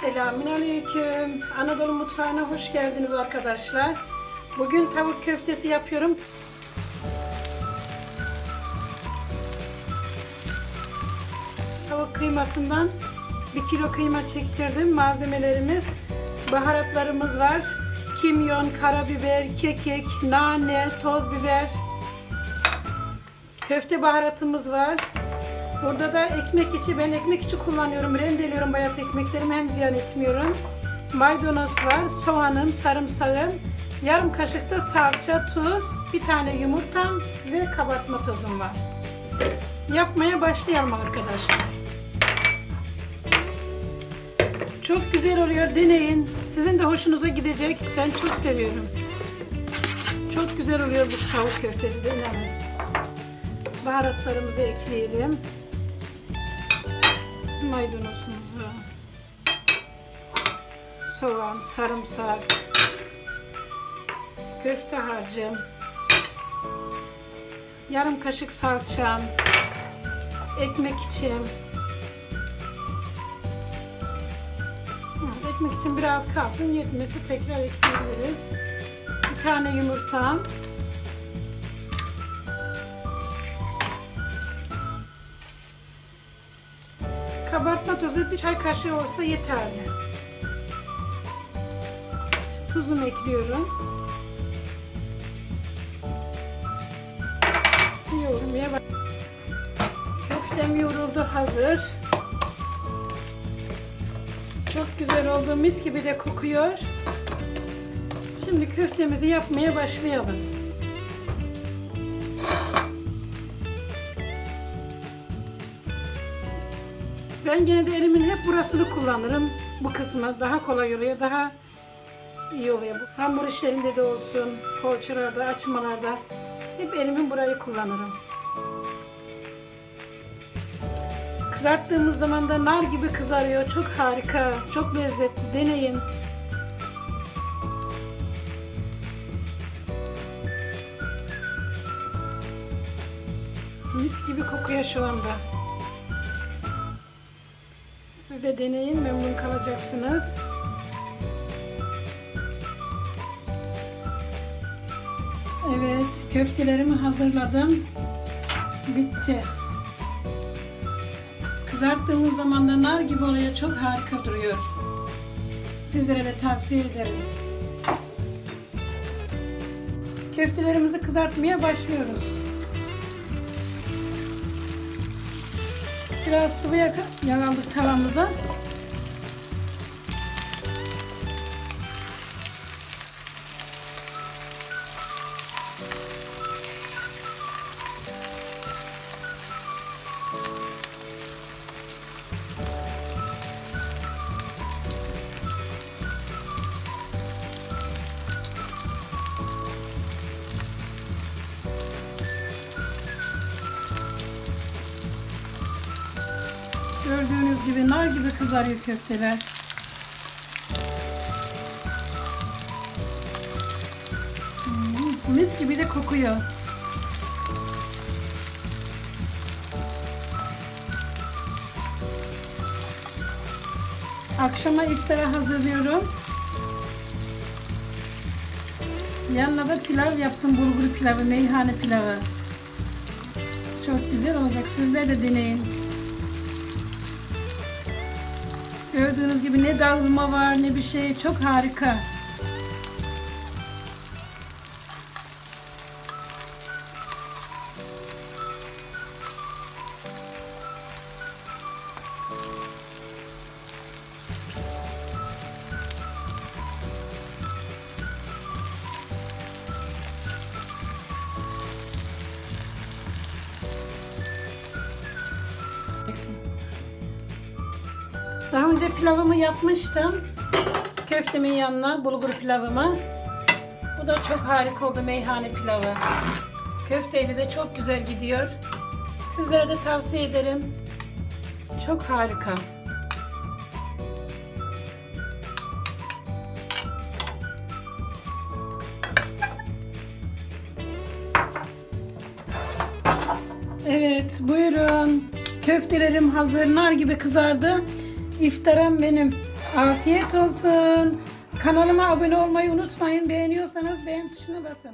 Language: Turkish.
Selamünaleyküm. Anadolu mutfağına hoş geldiniz arkadaşlar. Bugün tavuk köftesi yapıyorum. Tavuk kıymasından 1 kilo kıyma çektirdim. Malzemelerimiz, baharatlarımız var. Kimyon, karabiber, kekik, nane, toz biber. Köfte baharatımız var. Burada da ekmek içi, ben ekmek içi kullanıyorum. Rendeliyorum bayat ekmeklerimi hem ziyan etmiyorum. Maydanoz var, soğanım, sarımsağım, yarım kaşık da salça, tuz, bir tane yumurtam ve kabartma tozum var. Yapmaya başlayalım arkadaşlar. Çok güzel oluyor, deneyin. Sizin de hoşunuza gidecek. Ben çok seviyorum. Çok güzel oluyor bu tavuk köftesi de inanın. Baharatlarımızı ekleyelim maydanozumuzu, soğan, sarımsak, köfte harcım, yarım kaşık salçam, ekmek içim. Hı, Ekmek için biraz kalsın, yetmesi tekrar ekleyebiliriz. Bir tane yumurtam. Kabartma tozu bir çay kaşığı olsa yeterli. Tuzumu ekliyorum. Yoğurmaya bak. Köftem yoğruldu hazır. Çok güzel oldu. Mis gibi de kokuyor. Şimdi köftemizi yapmaya başlayalım. Ben gene de elimin hep burasını kullanırım. Bu kısmı daha kolay oluyor, daha iyi oluyor. Hamur işlerinde de olsun, poğaçalarda, açmalarda hep elimin burayı kullanırım. Kızarttığımız zaman da nar gibi kızarıyor. Çok harika, çok lezzetli. Deneyin. Mis gibi kokuyor şu anda. Siz de deneyin, memnun kalacaksınız. Evet, köftelerimi hazırladım. Bitti. Kızarttığımız zaman da nar gibi oluyor, çok harika duruyor. Sizlere de tavsiye ederim. Köftelerimizi kızartmaya başlıyoruz. Biraz sıvı yaka- yağ aldık tavamıza. Gibi nar gibi kızarıyor köfteler. Hmm, mis gibi de kokuyor. Akşama iftara hazırlıyorum. Yanına da pilav yaptım. Bulgur pilavı, meyhane pilavı. Çok güzel olacak. Sizler de deneyin. Gördüğünüz gibi ne dağılma var ne bir şey. Çok harika. Daha önce pilavımı yapmıştım. Köftemin yanına bulgur pilavımı. Bu da çok harika oldu meyhane pilavı. Köfteyle de çok güzel gidiyor. Sizlere de tavsiye ederim. Çok harika. Evet, buyurun. Köftelerim hazır, nar gibi kızardı. İftara benim Afiyet olsun. Kanalıma abone olmayı unutmayın. Beğeniyorsanız beğen tuşuna basın.